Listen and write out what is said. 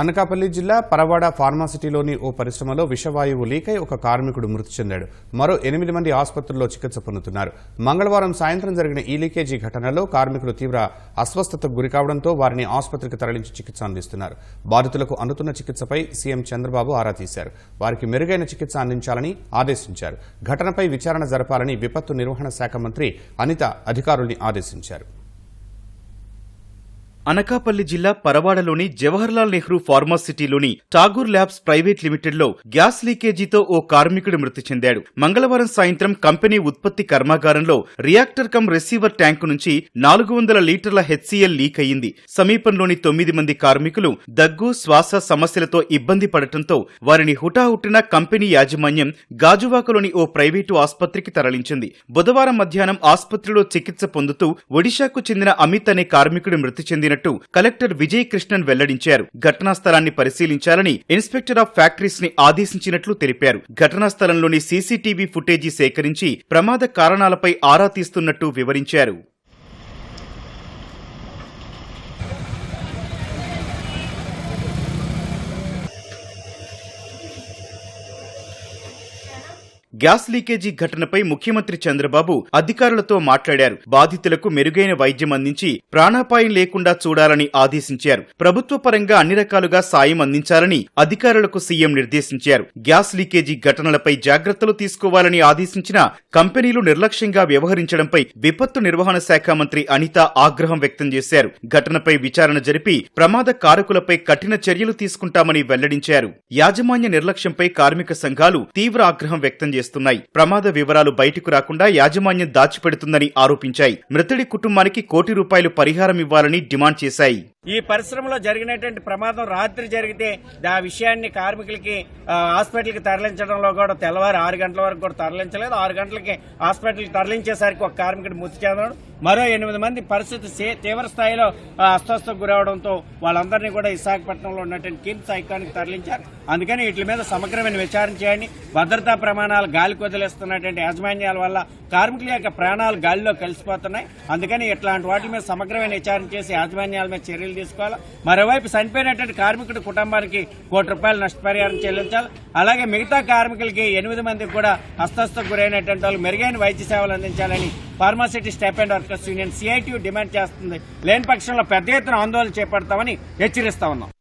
అనకాపల్లి జిల్లా పరవాడ ఫార్మాసిటీలోని ఓ పరిశ్రమలో విషవాయువు లీకై ఒక కార్మికుడు మృతి చెందాడు. మరో ఎనిమిది మంది ఆసుపత్రుల్లో చికిత్స పొందుతున్నారు. మంగళవారం సాయంత్రం జరిగిన ఈ లీకేజీ ఘటనలో కార్మికులు తీవ్ర అస్వస్థతకు గురికావడంతో వారిని ఆసుపత్రికి తరలించి చికిత్స అందిస్తున్నారు. బాధితులకు అందుతున్న చికిత్సపై సీఎం చంద్రబాబు ఆరా తీశారు. వారికి మెరుగైన చికిత్స అందించాలని ఆదేశించారు. ఘటనపై విచారణ జరపాలని విపత్తు నిర్వహణ శాఖ మంత్రి అనిత అధికారుల్ని ఆదేశించారు. అనకాపల్లి జిల్లా పరవాడలోని జవహర్లాల్ నెహ్రూ ఫార్మాసిటీలోని ఠాగూర్ ల్యాబ్స్ ప్రైవేట్ లిమిటెడ్లో గ్యాస్ లీకేజీతో ఓ కార్మికుడు మృతి చెందాడు. మంగళవారం సాయంత్రం కంపెనీ ఉత్పత్తి కర్మాగారంలో రియాక్టర్ కమ్ రిసీవర్ ట్యాంకు నుంచి నాలుగు వందల లీటర్ల హెచ్సీఎల్ లీక్ అయింది సమీపంలోని తొమ్మిది మంది కార్మికులు దగ్గు శ్వాస సమస్యలతో ఇబ్బంది పడటంతో వారిని హుటాహుటిన కంపెనీ యాజమాన్యం గాజువాకలోని ఓ ప్రైవేటు ఆసుపత్రికి తరలించింది. బుధవారం మధ్యాహ్నం ఆసుపత్రిలో చికిత్స పొందుతూ ఒడిశాకు చెందిన అమిత్ అనే కార్మికుడు మృతి చెందిన చెందినట్టు కలెక్టర్ విజయ్ కృష్ణన్ వెల్లడించారు. ఘటనా స్థలాన్ని పరిశీలించాలని ఇన్స్పెక్టర్ ఆఫ్ ఫ్యాక్టరీస్ని ఆదేశించినట్లు తెలిపారు. ఘటనా స్థలంలోని సీసీటీవీ ఫుటేజీ సేకరించి ప్రమాద కారణాలపై ఆరా తీస్తున్నట్టు వివరించారు. గ్యాస్ లీకేజీ ఘటనపై ముఖ్యమంత్రి చంద్రబాబు అధికారులతో మాట్లాడారు. బాధితులకు మెరుగైన వైద్యం అందించి ప్రాణాపాయం లేకుండా చూడాలని ఆదేశించారు. ప్రభుత్వ పరంగా అన్ని రకాలుగా సాయం అందించాలని అధికారులకు సీఎం నిర్దేశించారు. గ్యాస్ లీకేజీ ఘటనలపై జాగ్రత్తలు తీసుకోవాలని ఆదేశించిన కంపెనీలు నిర్లక్ష్యంగా వ్యవహరించడంపై విపత్తు నిర్వహణ శాఖ మంత్రి అనిత ఆగ్రహం వ్యక్తం చేశారు. ఘటనపై విచారణ జరిపి ప్రమాద కారకులపై కఠిన చర్యలు తీసుకుంటామని వెల్లడించారు. యాజమాన్య నిర్లక్ష్యంపై కార్మిక సంఘాలు తీవ్ర ఆగ్రహం వ్యక్తం చేశారు చేస్తున్నాయి. ప్రమాద వివరాలు బయటకు రాకుండా యాజమాన్యం దాచిపెడుతుందని ఆరోపించాయి. మృతుడి కుటుంబానికి కోటి రూపాయలు పరిహారం ఇవ్వాలని డిమాండ్ చేశాయి. ఈ పరిశ్రమలో జరిగినటువంటి ప్రమాదం రాత్రి జరిగితే ఆ విషయాన్ని కార్మికులకి హాస్పిటల్కి తరలించడంలో కూడా తెల్లవారు ఆరు గంటల వరకు కూడా తరలించలేదు. ఆరు గంటలకి హాస్పిటల్కి తరలించేసరికి ఒక కార్మికుడు మృతి చెందడం మరో ఎనిమిది మంది పరిస్థితి సే- తీవ్ర స్థాయిలో అస్వస్థకు గురవడంతో వాళ్ళందరినీ కూడా విశాఖపట్నంలో ఉన్నటువంటి కిమ్స్ ఐకానికి తరలించారు. అందుకని వీటి మీద సమగ్రమైన విచారణ చేయండి. భద్రతా ప్రమాణాలు గాలికి వదిలేస్తున్నటువంటి యాజమాన్యాల వల్ల కార్మికుల యొక్క ప్రాణాలు గాలిలో కలిసిపోతున్నాయి. అందుకని ఇట్లాంటి వాటి మీద సమగ్రమైన విచారణ చేసి యాజమాన్యాల మీద చర్యలు తీసుకోవాలి? మరోవైపు చనిపోయినటువంటి కార్మికుడి కుటుంబానికి కోటి రూపాయలు నష్టపరిహారం చెల్లించాలి. అలాగే మిగతా కార్మికులకి ఎనిమిది మందికి కూడా హస్తస్థకు గురైనటువంటి వాళ్ళు మెరుగైన వైద్య సేవలు అందించాలని pharma city staff and workers union CITU demand చేస్తుంది. లేని పక్షంలో పెద్ద ఎత్తున ఆందోళన చేపడతామని హెచ్చరిస్తా ఉన్నాం.